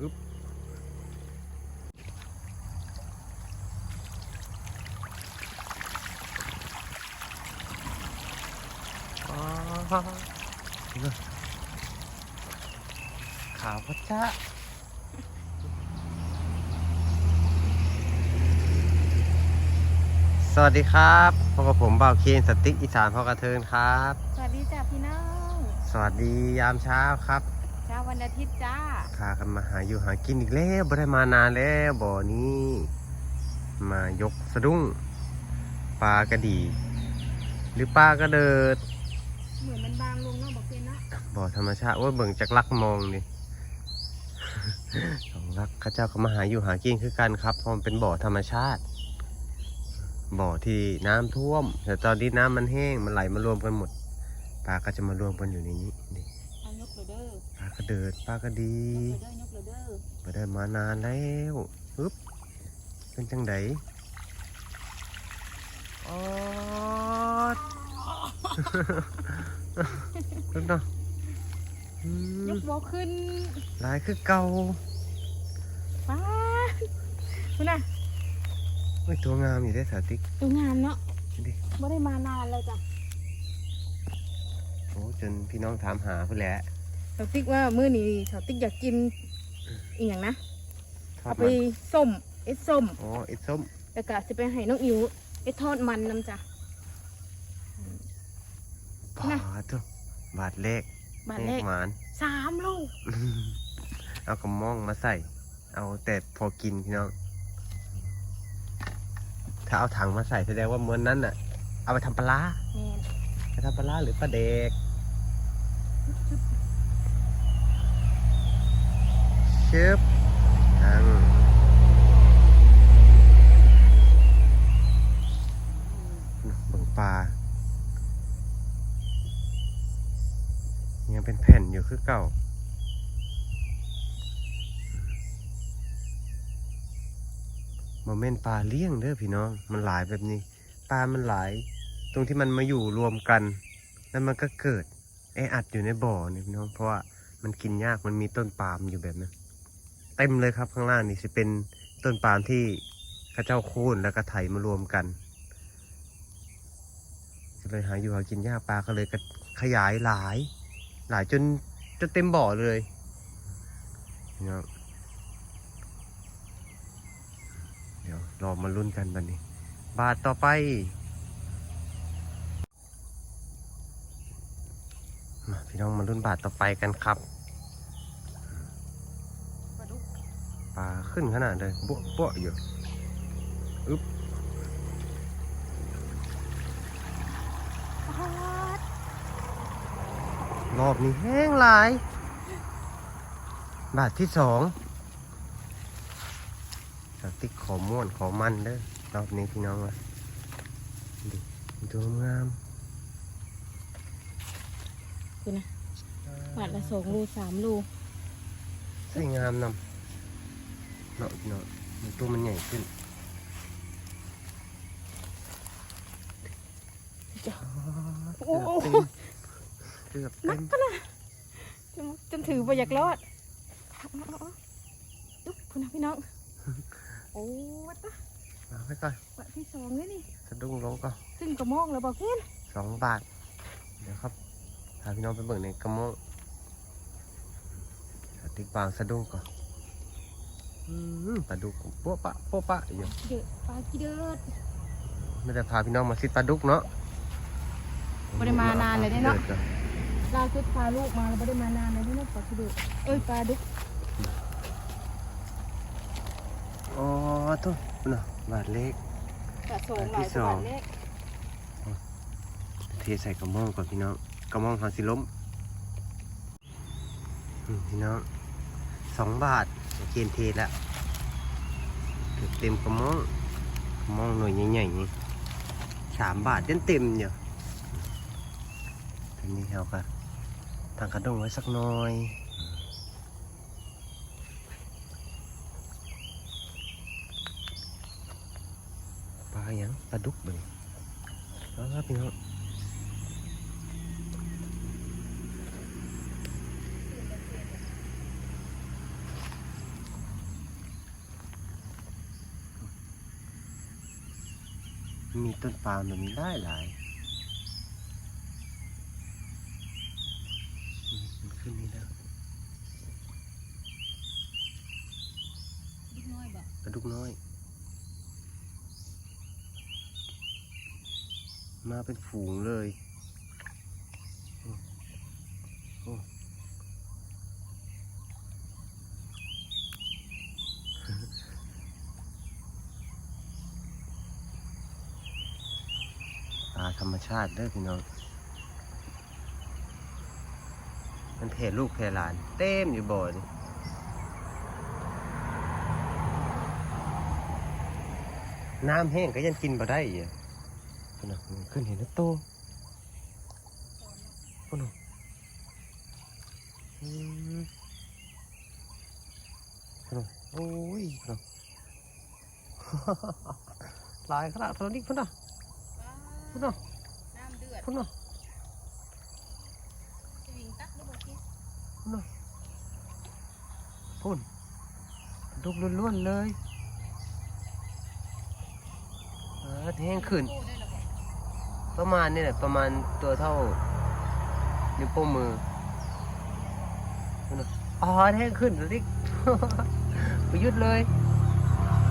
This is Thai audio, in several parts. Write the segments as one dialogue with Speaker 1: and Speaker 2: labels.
Speaker 1: อึ๊บอ๋อขาวพระเจ้าสวัสดีครับพบกับผมบ่าวเคนสติ๊กอีสานพ่อกระเทินครับ
Speaker 2: สวัสดีจ้าพี่น้อง
Speaker 1: สวัสดียามเช้าครับ
Speaker 2: เช้าวันอาทิตย์จ้า
Speaker 1: พากันมาหาอยู่หากินอีกแล้วบ่ได้มานานแล้วบ่อนี้ มายกสะดุ้งปลากระดี หรือปลากระเดิด
Speaker 2: เหมือนมันบางลงเนาะบอกเป็นเนาะ
Speaker 1: บ่อธรรมชาติว่าเบิ่งจากลักมองดิสองลักเข้าเจ้าก็มาหาอยู่หากินคือกันครับเพราะมันเป็นบ่อธรรมชาติ บ่อที่น้ำท่วม แต่ตอนนี้น้ำมันแห้งมันไหลมารวมกันหมดปลาก็จะมารวมกันอยู่ในนี้ ระเดิดปลากระดีไม่ได้มานานแล้วปึ๊บเป็นจังไดออดปึ๊บเนาะ
Speaker 2: ย
Speaker 1: ม
Speaker 2: กบอขึ้น
Speaker 1: ลายคือเก่า
Speaker 2: ป้าคุณน่ะ
Speaker 1: เฮ้ยตัวงามอยู่ได้สาติก
Speaker 2: ดูงามเนาะ
Speaker 1: ดิ
Speaker 2: ไม่ได้มานานเลยจ้ะ
Speaker 1: โอ้จนพี่น้องถามหาเพื่อแหละ
Speaker 2: สาวติ๊กว่ามื้อนี้สาวติ๊กอยากกินอีหยังนะ
Speaker 1: ทอ
Speaker 2: เอา
Speaker 1: ด
Speaker 2: ไป
Speaker 1: มัน
Speaker 2: ส้มเอ็ดส้ม
Speaker 1: อ๋อเอ็ดส้ม
Speaker 2: แล้วก็จะไปให้น้องอิ๋วเอ็ดทอดมันน้ำจ้ะ
Speaker 1: พาตัวบาทเลข
Speaker 2: บาทแรก
Speaker 1: หมาน
Speaker 2: สามโล
Speaker 1: เอากระม่องมาใส่ เอาแต่พอกินพี่น้องถ้าเอาถังมาใส่แสดงว่าเหมือนนั้นน่ะ เอาไปทำปลาร้า
Speaker 2: แมน
Speaker 1: ไปทำปลาร้าหรือปลาเด็ก ชึบทังบิ่งปลายังเป็นแผ่นอยู่คือเก่าโมเมนต์ปลาเลี้ยงเด้อพี่น้อง มันหลายแบบนี้ ปลามันหลาย ตรงที่มันมาอยู่รวมกัน แล้วมันก็เกิดแออัดอยู่ในบ่อนี่พี่น้อง เพราะว่ามันกินยาก มันมีต้นปาล์มอยู่แบบนั้น เต็มเลยครับข้างล่างนี่จะเป็นต้นปาล์มที่ข้าเจ้าโค่นแล้วก็ไถมารวมกันจะเลยหาอยู่หากินยาปลาก็เลยขยายหลาย หลายจนจนเต็มบ่อเลยน้องเดี๋ยวรอมาลุ้นกันบันนี้ บาทต่อไปมาพี่น้องมาลุ้นบาทต่อไปกันครับ
Speaker 2: ปลาดุก
Speaker 1: ปลาขึ้นขนาดเลยบ๊วบ๊วอยู่อึ๊บ
Speaker 2: ปลาด
Speaker 1: รอบนี้แห้งหลาย บาทที่สองสติ๊กขอม่วนขอมันเด้อรอบนี้พี่น้องละดิตัวงาม
Speaker 2: คุณนะบาทละสองรูสามรู
Speaker 1: สวยงามนำ เนาะเนาะมันตัวมันใหญ่ขึ้น
Speaker 2: จ้ะ
Speaker 1: เกือบเต็มเกือบเต็ม
Speaker 2: จนถือไปอยากรอดเอาเอาเอาอุ๊ยคุณนะพี่น้อง โอ้วัดปะ
Speaker 1: เอาไปก่อน
Speaker 2: วัดที่สองเลยนี่
Speaker 1: สะดุ้งลงก่อน
Speaker 2: ขึ้นกระมองแล้วบอกเพื่อน
Speaker 1: สองบาท เดี๋ยวครับพาพี่น้องไปเบิ่งในกระมงสติ๊กบางสะดุ้งก่อนอืม ปลาดุกโป๊ะปะโป๊ะปะอยู่
Speaker 2: เดือดปลากีเดือด
Speaker 1: ไม่ได้พาพี่น้องมาซิดปลาดุกเนาะ
Speaker 2: บ่ได้มานานเลยเด้เนาะ
Speaker 1: ดือก่อ
Speaker 2: ล่าสุดพาลูกมาแล้วไม่ได้มานานเลยนี่นะปลากีเดือดเอ้ยปลาดุก
Speaker 1: อ๋อตัวน่ะบาทเล็ก
Speaker 2: ปลาสองห
Speaker 1: ปลา
Speaker 2: ลา
Speaker 1: ที่
Speaker 2: ย
Speaker 1: ส
Speaker 2: ก
Speaker 1: อ
Speaker 2: ว่างบาทเล็ก
Speaker 1: เทใส่กระมองก่อนพี่น้องกระมองหาสิล้มอืมพี่น้องสองบาท เกณฑ์เทแล้วเกือบเต็มกระมองกระมองหน่วยใหญ่ๆนี่สามบาทเต็มเต็มๆอยู่ทีนี้เราก็ทางกระดงไว้สักหน่อยปลาหยังปลาดุกเบิ่งเอาครับพี่น้อง มีต้นปาล์มแบบนี้ได้หลายอืมมันขึ้นนี่แล้ว
Speaker 2: นิดน้อยบ่
Speaker 1: ปลาดุกน้อย มาเป็นฝูงเลยโอ้โอ้ปลาธ รรมชาติเด้อพี่น้อง มันเพลูกเพหลาน เต็มอยู่บ่อนี่น้ำแห้งก็ยังกินบ่ได้อีกอะพุ่นน่ะมันขึ้นเห็นแล้วโตพุ่นน่ะอืมพุ่นน่ะโอ้ยพุ่นน่ะหลายขนาดตอนนี้พุ่นน่ะ พุ่นน่ะ
Speaker 2: น้ำเดือด
Speaker 1: พุ่นน่ะ
Speaker 2: จะวิ่งตักหรือบ่คิด
Speaker 1: พุ่นดุกล้วนๆเลยเออแห้งขึ้น ประมาณนี่แหละประมาณตัวเท่านิ้วโป้งมืออ๋อแท่งขึ้นลิกไปยุทธ์เลย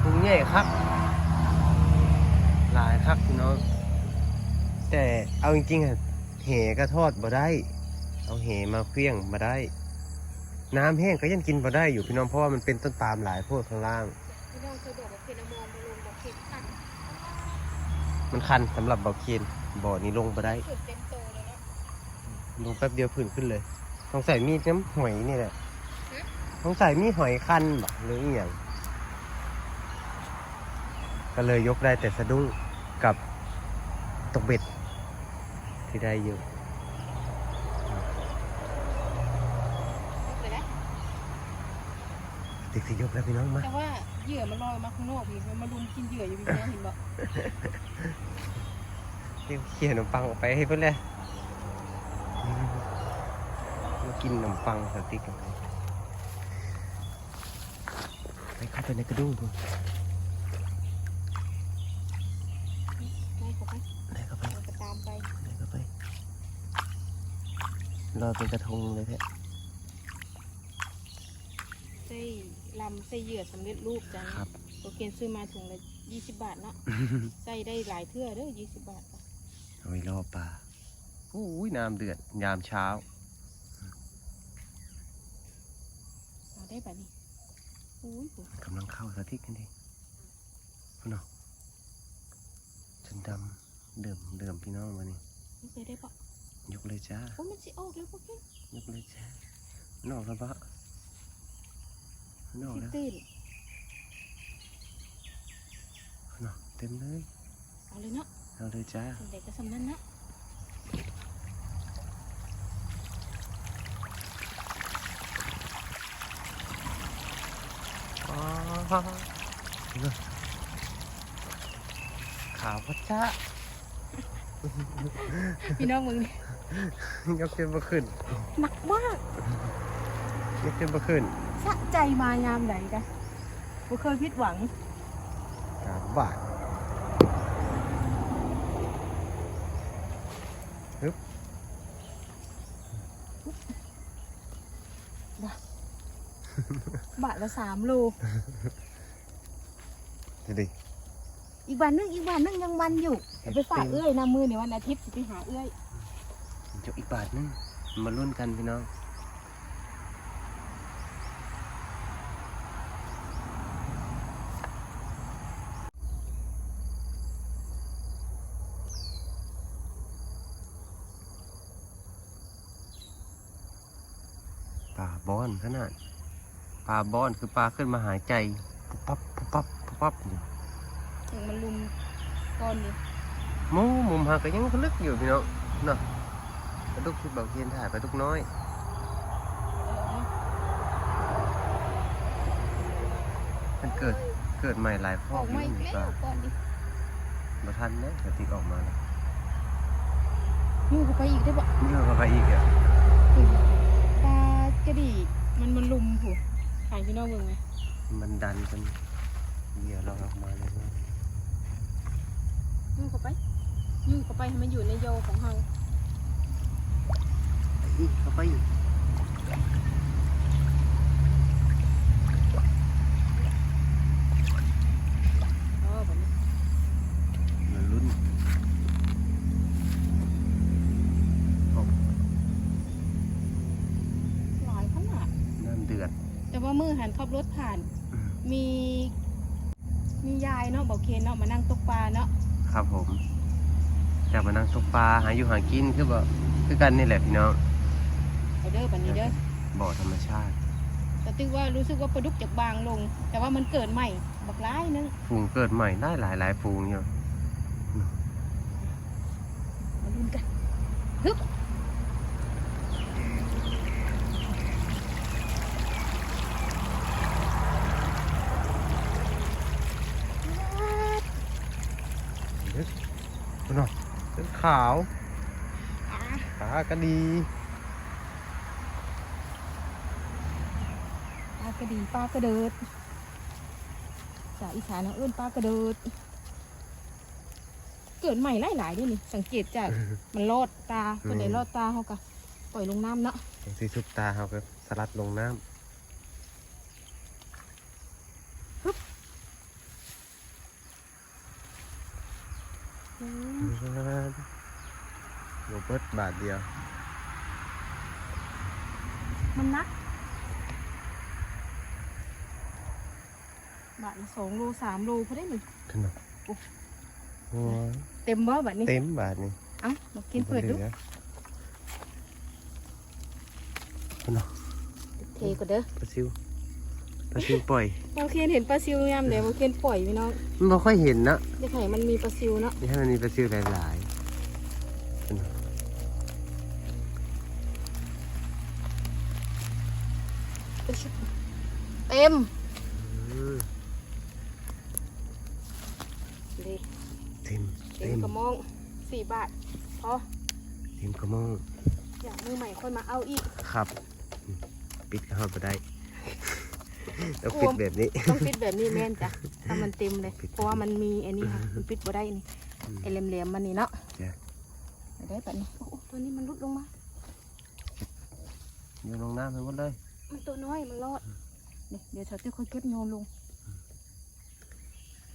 Speaker 1: ปุงใหญ่ครับ หลายครับพี่น้อง แต่เอาจริงๆอะเหก็ทอดบ่ได้ เอาเหมาเคลี้ยงมาได้ น้ำแห้งก็ยังกินบ่ได้อยู่พี่น้องเพราะว่ามันเป็นต้นปาล์มหลายโพดข้างล่าง
Speaker 2: พี่น้องเคยบอกว่าเพนามองบ่ลงบ่เข็ดคัน
Speaker 1: มันคันสำหรับบ่อเคนบ่อนี้ลงบ่ได้
Speaker 2: สุดเต็มโตเลยเนาะ
Speaker 1: ลงแป๊บเดียวผื่นขึ้นเลยสงสัยมีน้ำหอยนี่แหละ
Speaker 2: ฮะ
Speaker 1: สงสัยมีหอยคันบ่หรืออหย่างก็เลยยกได้แต่สะดุ้งกับตกเบ็ด ที่ได้อยู่
Speaker 2: ไปแล้ว
Speaker 1: ติดสิยกแล้วพี่น้องมา
Speaker 2: แต่ว่าเหยื่อมันลอยมาข้างนอกพี่มันมาลุมกินเหยื่ออยู่พี่น้องเห็นบ่
Speaker 1: เรียกเขี่ยขนมปังออกไปให้เพื่อนเลยมากินขนมปังสติ๊กกันไปไปเข้าไปในกระดุ้งพุ่น
Speaker 2: ได้เข้าไป
Speaker 1: ได้เข้าไป
Speaker 2: เราจะตามไป
Speaker 1: ได้เข้าไป รอเป็นกระทงเลยแท้
Speaker 2: ใส่ลำใส่เหยื่อสำเร็จรูปจ้ะ
Speaker 1: ครับ
Speaker 2: โอเคซื้อมาถุงละ20บาทเนาะใส่ได้หลายเทื่อเด้อ20บาทจ้ะ
Speaker 1: เอาไว้รอปลาอู้ยน้ำเดือดยามเช้า
Speaker 2: เอาได้บัดนี้อุ้ยโห
Speaker 1: กำลังเข้าสถิตกันดิพุ่นเนาะจนดำเดิมเดิมพี่น้องวันนี้
Speaker 2: ไม่เคยได้ปะ
Speaker 1: ยกเลยจ้า
Speaker 2: โอ้มันสิออกแล้วพวกแก
Speaker 1: ยกเลยจ้ามันออกแล้วปะมันออก
Speaker 2: สิ
Speaker 1: แล้ว
Speaker 2: ตื่น
Speaker 1: เนาะเต็มเลย
Speaker 2: เอาเลยเนาะ
Speaker 1: เอาเลยจ้า
Speaker 2: เด็กก็สำนั้นเนาะ
Speaker 1: อ๋อขาวพระจ้า
Speaker 2: พี่น้องมึง
Speaker 1: ยกขึ้นมาขึ้น
Speaker 2: หนักมาก
Speaker 1: ยกขึ้นมาขึ้น
Speaker 2: สะใจมายามไหนกันบ่เคยผิดหวัง
Speaker 1: สามบาทฮึบบา
Speaker 2: ทละสามโล
Speaker 1: ดูดิ
Speaker 2: อีกวันนึงอีกวันนึงยังวันอยู่เอาไปฝากเอื้อยนะมือในวันอาทิตย์สิไปหาเอื้อย
Speaker 1: จกอีกบาทนึงมาลุ้นกันพี่น้องปลาบอนขนาดปลาบอนคือปลาขึ้นมาหายใจปุ๊บปั๊บปุ๊บปั๊บปุ๊บปั๊บอยู่
Speaker 2: ถึงมันลุมก้อนนี้
Speaker 1: หมูมุมหาก็ยังลึกอยู่พี่น้องเนาะ ปลาดุกที่บอกเทียนถ่ายปลาดุกน้อยมันเกิดเกิดใหม่หลายพ่อ
Speaker 2: ออก
Speaker 1: อยู่
Speaker 2: มาอีก
Speaker 1: นี่
Speaker 2: แล้
Speaker 1: ปลาว
Speaker 2: ก้อนนี้
Speaker 1: มาทันนะสติกออกมาแล้ว
Speaker 2: ยู่เข้าไปอีกได้ปะ
Speaker 1: นี่เราก็ไปอีกอะ
Speaker 2: ปลากระดีมันมันลุมผูถ่ายพี่น้องเบิ่งไหม
Speaker 1: มันดันจนเหยื่อเราออกมาเลยนะ
Speaker 2: ยุ่งเข้าไปยุ่งเข้าไปให้มันอยู่ในโยของเรา
Speaker 1: อีกเข้าไปอีก
Speaker 2: อ๋อแบบนี้
Speaker 1: มันลุ้น
Speaker 2: หลายขนาด
Speaker 1: น้ำเดือด
Speaker 2: แต่ว่ามือหันขับรถผ่าน
Speaker 1: อืม
Speaker 2: มีมียายเนาะบอกเคนเนาะมานั่งตกปลาเนาะ
Speaker 1: ครับผมจะมานั่งตกปลาหาอยู่หากินคือแบบคือกันนี่แหละพี่น้อง
Speaker 2: ไปเด้อบันนี้เด้อ
Speaker 1: บ่อธรรมชาติ
Speaker 2: แต่ตึกว่ารู้สึกว่าปลาดุกจากบางลง แต่ว่ามันเกิดใหม่บักร้ายนึง
Speaker 1: ฟูงเกิดใหม่ได้หลายหลายๆฟูงอยู่
Speaker 2: มาลุ้นกันฮึบว้าว
Speaker 1: คุณหน่อยเป็นขาว
Speaker 2: อะ
Speaker 1: ขากระดี
Speaker 2: ปลากระ ดีปลากระเดิดสาวอีสานเอาเอื้นปลากระเดิด เกิดใหม่หลายๆด้วยนี่ สังเกตจากมันลอดตาคนไหนลอดตาเขาก็ปล่อยลงน้ำเนาะ
Speaker 1: ตรงที่ซุปตาเขาก็สลัดลงน้
Speaker 2: อืมำ
Speaker 1: โรเบิร์ตบาทเดียว
Speaker 2: มันนัก บาทละสองโลสามโลพอได้หนึ่ง
Speaker 1: ขนม
Speaker 2: โอ้
Speaker 1: โอ้ย
Speaker 2: เต็มบ่บัดนี้
Speaker 1: เต็มบาทนี่
Speaker 2: เอ้ามากินเปิดดู
Speaker 1: หลือขนม
Speaker 2: เทก็เด้อ
Speaker 1: ปลาซิวปลาซิวปล่อย
Speaker 2: โอเคนเห็นปลาซิวยามเดี๋ยวโอเคนปล่อยพี่น้อง
Speaker 1: มันไม่ค่อยเห็นนะ
Speaker 2: เดี๋ยวไข่มันมีปลาซิวเนาะ
Speaker 1: นี่ให้มันมีปลาซิวหลาย
Speaker 2: เต็ม
Speaker 1: ๆอืม
Speaker 2: ดี
Speaker 1: เต็ม
Speaker 2: เต็
Speaker 1: เต็
Speaker 2: ม
Speaker 1: ม
Speaker 2: ก ระมองสี่บาทพอ
Speaker 1: เต็มกระมอง
Speaker 2: อยากมือใหม่ค่อยมาเอาอีก
Speaker 1: ครับอืมปิดเข้าไปได้ต้องปิดแบบนี้
Speaker 2: ต้องปิดแบบนี้แม่นจ้ะถ้ามันเต็มเลย
Speaker 1: ปิด
Speaker 2: เพราะว่ามันมีไอ้นี่ค่ะมันปิดบ่ได้นี่
Speaker 1: อืม
Speaker 2: ไอ้เหลี่ยมๆมันนี่เนาะ
Speaker 1: จ้ะ
Speaker 2: ไปได้แบบนี้โอ้โหตัวนี้มันรุดลงมา
Speaker 1: โยนลงน้ำไปหมดเลย
Speaker 2: มันตัวน้อยมันรอดเดี๋ยวเดี๋ยวเธอจะค่อยเก็บโยนลง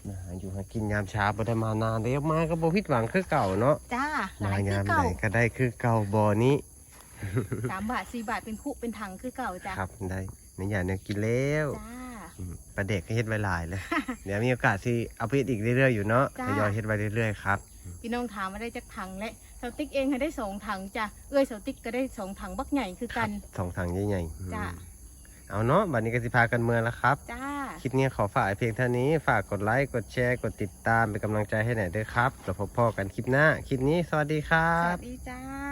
Speaker 1: นะหาอยู่หากินยามเช้าบ่ได้มานานเดี๋ยวมาก็บ่ผิดหวังคือเก่าเนาะ
Speaker 2: จ้าห
Speaker 1: มา
Speaker 2: ลายคื
Speaker 1: ยา
Speaker 2: อ
Speaker 1: ม
Speaker 2: เก่า
Speaker 1: ไหนก็ได้คือเก่าบ่อนี้
Speaker 2: สามบาทสี่บาทเป็นคุเป็นถังคือเก่าจ้ะ
Speaker 1: ครับได้ในอย่างนี้กินแล้ว
Speaker 2: จ้า
Speaker 1: อืมปลาเด็กก็เฮ็ดไว้หลายเลย เดี๋ยวมีโอกาสที่เอาไปเฮ็ดอีกเรื่อยๆอยู่เนาะ
Speaker 2: จ้า
Speaker 1: ทยอยเฮ็ดไว้เรื่อยๆครับ
Speaker 2: พี่น้องถามมาได้จากถังและเสาติ๊กเองให้ได้สองถังจ้ะเอ้ยเสาติ๊กก็ได้สองถังบักใหญ่คือกัน
Speaker 1: สองถังใหญ่ๆอืม
Speaker 2: จ้า
Speaker 1: เอาเนาะบัดนี้ก็สิพากันเมืองแล้วครับ
Speaker 2: จ้า
Speaker 1: ค ลิปนี้ขอฝากเพียงเท่านี้ ฝากกดไลค์ กดแชร์ กดติดตามเป็นกำลังใจให้หน่อยด้วยครับ แล้วพบพ่อกันคลิปหน้า คลิปนี้สวัสดีครั
Speaker 2: ส
Speaker 1: บ
Speaker 2: วัสดีจ้า